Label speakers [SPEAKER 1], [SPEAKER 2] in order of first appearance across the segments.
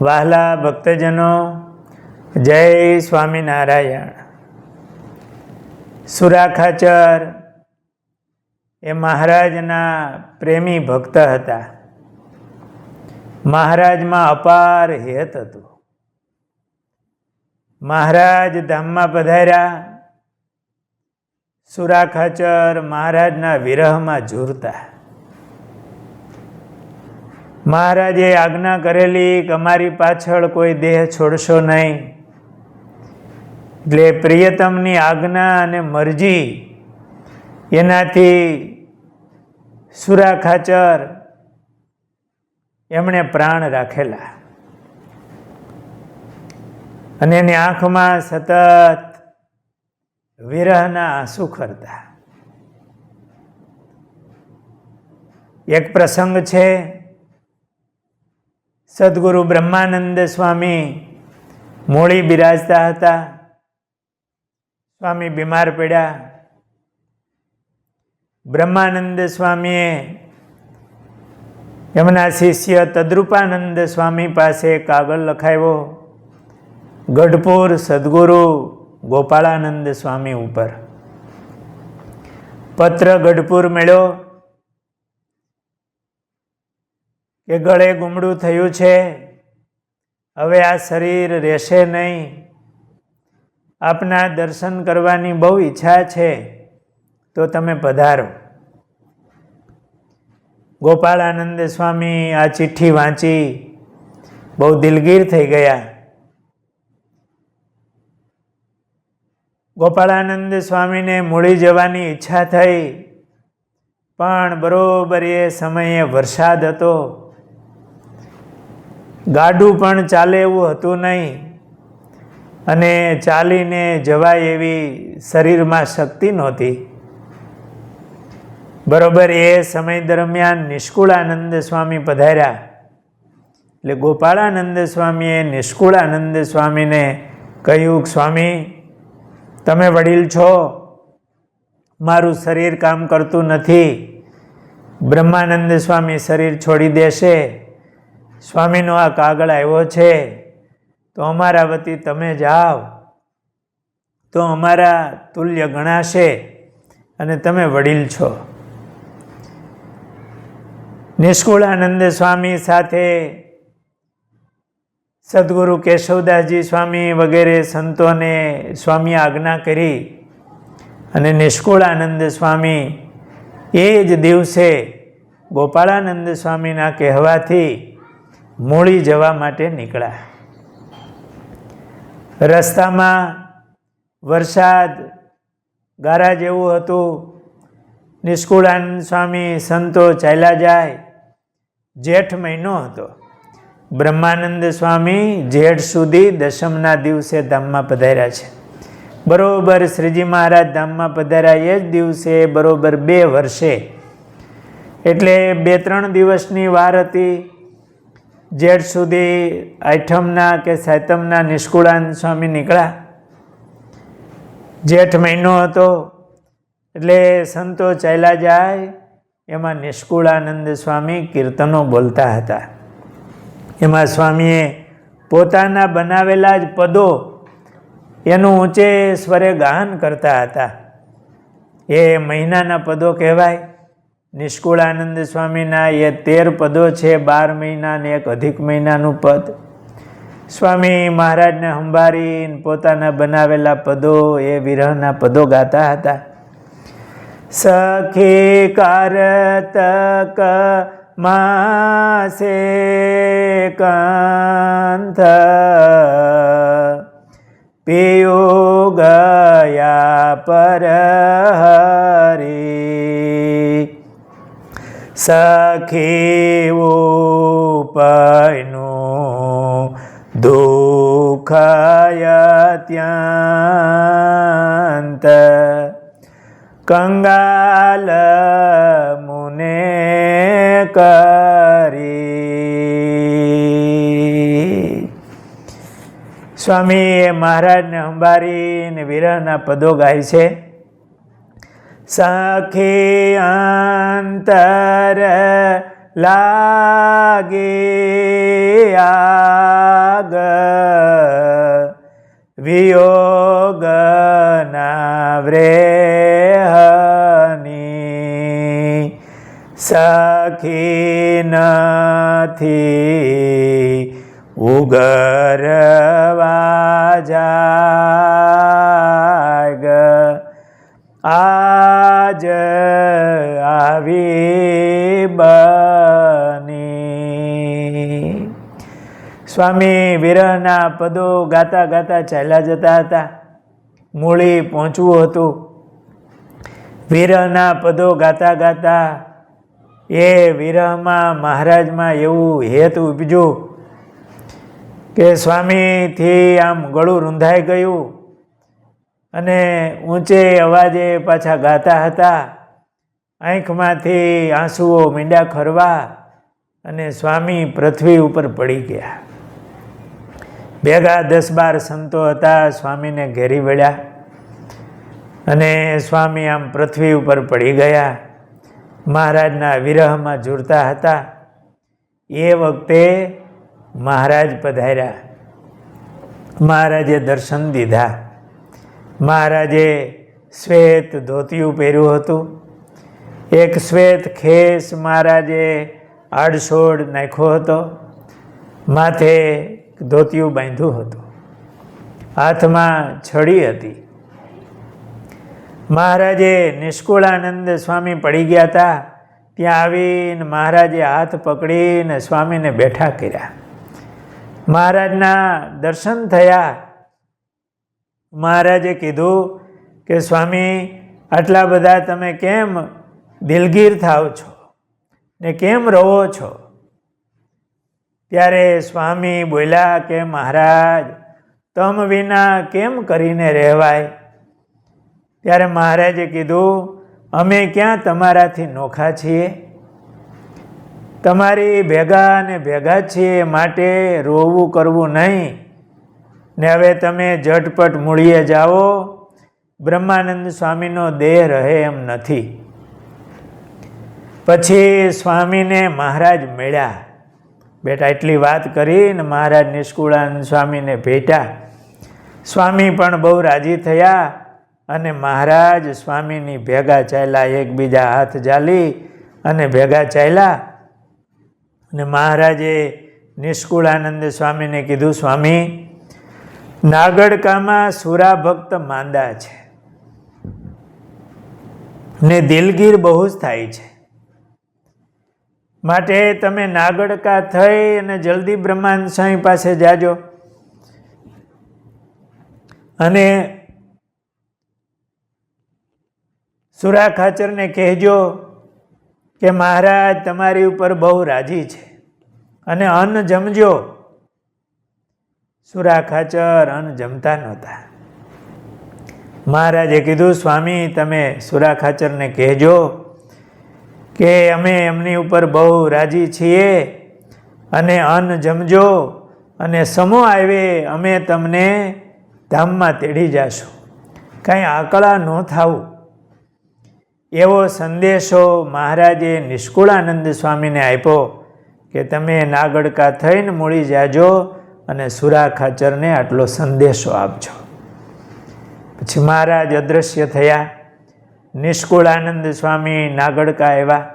[SPEAKER 1] વહાલા ભક્તજનો, જય સ્વામિનારાયણ. સુરાખાચર એ મહારાજના પ્રેમી ભક્ત હતા. મહારાજમાં અપાર હેત હતું. મહારાજ ધામમાં પધાર્યા. સુરાખાચર મહારાજના વિરહમાં ઝૂરતા. મહારાજે આજ્ઞા કરેલી કે અમારી પાછળ કોઈ દેહ છોડશો નહીં. એટલે પ્રિયતમની આજ્ઞા અને મરજી એનાથી સુરા ખાચર એમણે પ્રાણ રાખેલા. અને એની આંખમાં સતત વિરહના આંસુ ખરતા એક પ્રસંગ છે સદગુરુ બ્રહ્માનંદ સ્વામી મોળી બિરાજતા હતા. સ્વામી બીમાર પડ્યા. બ્રહ્માનંદ સ્વામીએ એમના શિષ્ય તદ્રુપાનંદ સ્વામી પાસે કાગળ લખાવ્યો. ગઢપુર સદગુરુ ગોપાળાનંદ સ્વામી ઉપર. પત્ર ગઢપુર મળ્યો. કે ગળે ગુમડું થયું છે. હવે આ શરીર રહેશે નહીં. આપના દર્શન કરવાની બહુ ઈચ્છા છે, તો તમે પધારો. ગોપાળાનંદ સ્વામી આ ચિઠ્ઠી વાંચી, બહુ દિલગીર થઈ ગયા. ગોપાળાનંદ સ્વામીને મૂળી જવાની ઈચ્છા થઈ, પણ બરોબર એ સમયે વરસાદ હતો. ગાડું પણ ચાલે એવું હતું નહીં. અને ચાલીને જવાય એવી શરીરમાં શક્તિ નહોતી. બરોબર એ સમય દરમિયાન નિષ્કુળાનંદ સ્વામી પધાર્યા. એટલે ગોપાળાનંદ સ્વામીએ નિષ્કુળાનંદ સ્વામીને કહ્યું, સ્વામી, તમે વડીલ છો. મારું શરીર કામ કરતું નથી. બ્રહ્માનંદ સ્વામી શરીર છોડી દેશે. સ્વામીનો આ કાગળ આવ્યો છે, તો અમારા વતી તમે જાઓ. તો અમારા તુલ્ય ગણાશે અને તમે વડીલ છો. નિષ્કુળાનંદ સ્વામી સાથે સદગુરુ કેશવદાસજી સ્વામી વગેરે સંતોને સ્વામી આજ્ઞા કરી અને નિષ્કુળાનંદ સ્વામી એ જ દિવસે ગોપાળાનંદ સ્વામીના કહેવાથી મૂળી જવા માટે નીકળ્યા. રસ્તામાં વરસાદ ગારા જેવું હતું. નિષ્કુળાનંદ સ્વામી સંતો ચાલ્યા જાય. જેઠ મહિનો હતો. બ્રહ્માનંદ સ્વામી જેઠ સુધી દશમના દિવસે ધામમાં પધાર્યા છે. બરોબર શ્રીજી મહારાજ ધામમાં પધાર્યા એ જ દિવસે બરોબર બે વર્ષે. એટલે બે ત્રણ દિવસની વાર હતી. જેઠ સુધી આઠમના કે સાતમના નિષ્કુળાનંદ સ્વામી નીકળ્યા. જેઠ મહિનો હતો, એટલે સંતો ચાલ્યા જાય, એમાં નિષ્કુળાનંદ સ્વામી કીર્તનો બોલતા હતા. એમાં સ્વામીએ પોતાના બનાવેલા જ પદો એનું ઊંચે સ્વરે ગાન કરતા હતા. એ મહિનાના પદો કહેવાય. નિષ્કુળાનંદ સ્વામીના એ તેર પદો છે, બાર મહિના ને એક અધિક મહિનાનું પદ. સ્વામી મહારાજને હંભારીને પોતાના બનાવેલા પદો એ વિરહના પદો ગાતા હતા. સખી કારતક માસે કાંથ પિયો ગયા પર હરી સખી દુખાય ત્યાંત કંગાલ મુને કરી સ્વામી મહારાજને અંબારીને વિરહના પદો ગાય છે. સખી અંતર લાગે આગ વિયોગના વ્રેહની સખી નથી ઉગરવા આજ આવી બની. સ્વામી વિરહના પદો ગાતા ગાતા ચાલ્યા જતા હતા. મૂળી પહોંચવું હતું. વિરહના પદો ગાતા ગાતા એ વિરહમાં મહારાજમાં એવું હેત ઉપજ્યું કે સ્વામીથી આમ ગળું રૂંધાઈ ગયું. અને ઊંચે અવાજે પાછા ગાતા હતા. આંખમાંથી આંસુઓ મીંડા ખરવા અને સ્વામી પૃથ્વી ઉપર પડી ગયા. ભેગા દસ બાર સંતો હતા, સ્વામીને ઘેરી વળ્યા અને સ્વામી આમ પૃથ્વી ઉપર પડી ગયા. મહારાજના વિરહમાં ઝૂરતા હતા. એ વખતે મહારાજ પધાર્યા. મહારાજે દર્શન દીધા. મહારાજે શ્વેત ધોતિયું પહેર્યું હતું. એક શ્વેત ખેસ મહારાજે આડસોડ નાખ્યો હતો. માથે ધોતિયું બાંધ્યું હતું. હાથમાં છડી હતી. મહારાજે નિષ્કુળાનંદ સ્વામી પડી ગયા હતા. ત્યાં આવીને મહારાજે હાથ પકડીને સ્વામીને બેઠા કર્યા. મહારાજના દર્શન થયા. મહારાજે કીધું કે, સ્વામી, આટલા બધા તમે કેમ દિલગીર થાવ છો ને કેમ રહો છો? ત્યારે સ્વામી બોલ્યા કે, મહારાજ, તમ વિના કેમ કરીને રહેવાય? ત્યારે મહારાજે કીધું, અમે ક્યાં તમારાથી નોખા છીએ? તમારી ભેગા ને ભેગા છીએ માટે રોવું કરવું નહીં. ને હવે તમે ઝટપટ મૂળીએ જાઓ. બ્રહ્માનંદ સ્વામીનો દેહ રહે એમ નથી. પછી સ્વામીને મહારાજ મળ્યા. બેટા, એટલી વાત કરીને મહારાજ નિષ્કુળાનંદ સ્વામીને ભેટ્યા. સ્વામી પણ બહુ રાજી થયા અને મહારાજ સ્વામીની ભેગા ચાલ્યા, એકબીજા હાથ જાલી અને ભેગા ચાલ્યા. અને મહારાજે નિષ્કુળાનંદ સ્વામીને કીધું, સ્વામી નાગડકામાં સુરા ભક્ત માંદા છે. ને દિલગીર બહુ જ થાય છે. માટે તમે નાગડકા થઈ અને જલ્દી બ્રહ્માંડ સ્વામી પાસે જાજો. અને સુરા ખાચરને કહેજો કે મહારાજ, તમારી ઉપર બહુ રાજી છે. અને અન્ન જમજો. સુરા ખાચર અન્ન જમતા નહોતા. મહારાજે કીધું, સ્વામી, તમે સુરા ખાચરને કહેજો કે અમે એમની ઉપર બહુ રાજી છીએ અને અન્ન જમજો અને સમો આવે, અમે તમને ધામમાં તેડી જાશું. કાંઈ આકળા ન થાવું એવો સંદેશો મહારાજે નિષ્કુળાનંદ સ્વામીને આપ્યો કે, તમે નાગડકા થઈને મૂળી જાજો અને સુરા ખાચરને આટલો સંદેશો આપજો. પછી મહારાજ અદૃશ્ય થયા. નિષ્કુળ આનંદ સ્વામી નાગડકા આવ્યા.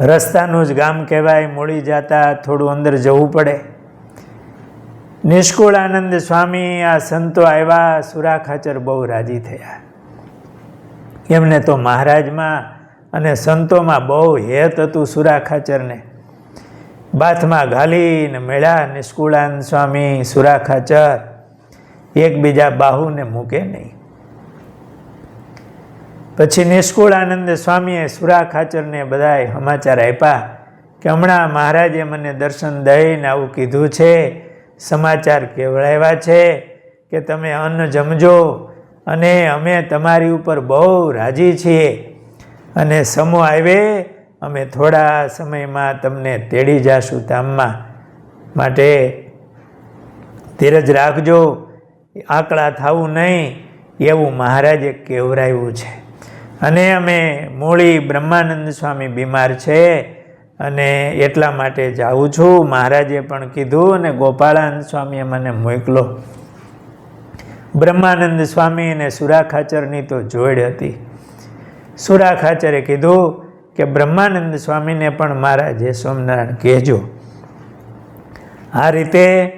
[SPEAKER 1] રસ્તાનું જ ગામ કહેવાય, મૂળી જતા થોડું અંદર જવું પડે. નિષ્કુળ આનંદ સ્વામી આ સંતો આવ્યા, સુરા ખાચર બહુ રાજી થયા. એમને તો મહારાજમાં અને સંતોમાં બહુ હેત હતું સુરા ખાચરને. બાથમાં ઘાલીને મેળા નિષ્કુળાન સ્વામી સુરા ખાચર એકબીજા બાહુને મૂકે નહીં. પછી નિષ્કુળાનંદ સ્વામીએ સુરા ખાચરને બધાએ સમાચાર આપ્યા કે હમણાં મહારાજે મને દર્શન દઈને આવું કીધું છે, સમાચાર કેવડાવ્યા છે કે તમે અન્ન જમજો અને અમે તમારી ઉપર બહુ રાજી છીએ. અને સમો આવે અમે થોડા સમયમાં તમને તેડી જાશું ધામમાં. માટે ધીરજ રાખજો, આંકડા થવું નહીં, એવું મહારાજે કહેવરાયું છે. અને અમે મૂળી બ્રહ્માનંદ સ્વામી બીમાર છે અને એટલા માટે જાઉં છું. મહારાજે પણ કીધું અને ગોપાળાનંદ સ્વામીએ મને મોકલો. બ્રહ્માનંદ સ્વામી અને સુરા ખાચરની તો જોડ હતી. સુરા ખાચરે કીધું કે બ્રહ્માનંદ સ્વામીને પણ મારા જે સોમનારાયણ કહેજો. આ રીતે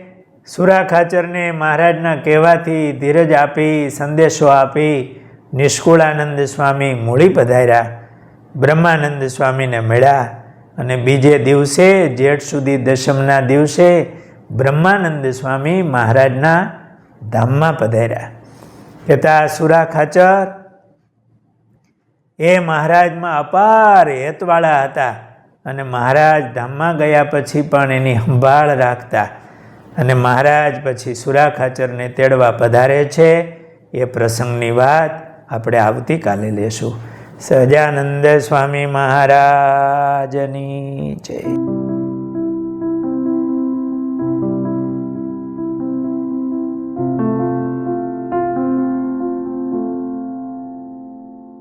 [SPEAKER 1] સુરા ખાચરને મહારાજના કહેવાથી ધીરજ આપી, સંદેશો આપી નિષ્કુળાનંદ સ્વામી મૂળી પધાર્યા. બ્રહ્માનંદ સ્વામીને મળ્યા અને બીજે દિવસે, જેઠ સુધી દશમના દિવસે બ્રહ્માનંદ સ્વામી મહારાજના ધામમાં પધાર્યા. કહેતા, સુરા ખાચર એ મહારાજમાં અપાર હેતવાળા હતા અને મહારાજ ધામમાં ગયા પછી પણ એની સંભાળ રાખતા અને મહારાજ પછી સુરા ખાચરને તેડવા પધારે છે એ પ્રસંગની વાત આપણે આવતીકાલે લેશું. સજાનંદ સ્વામી મહારાજની જય.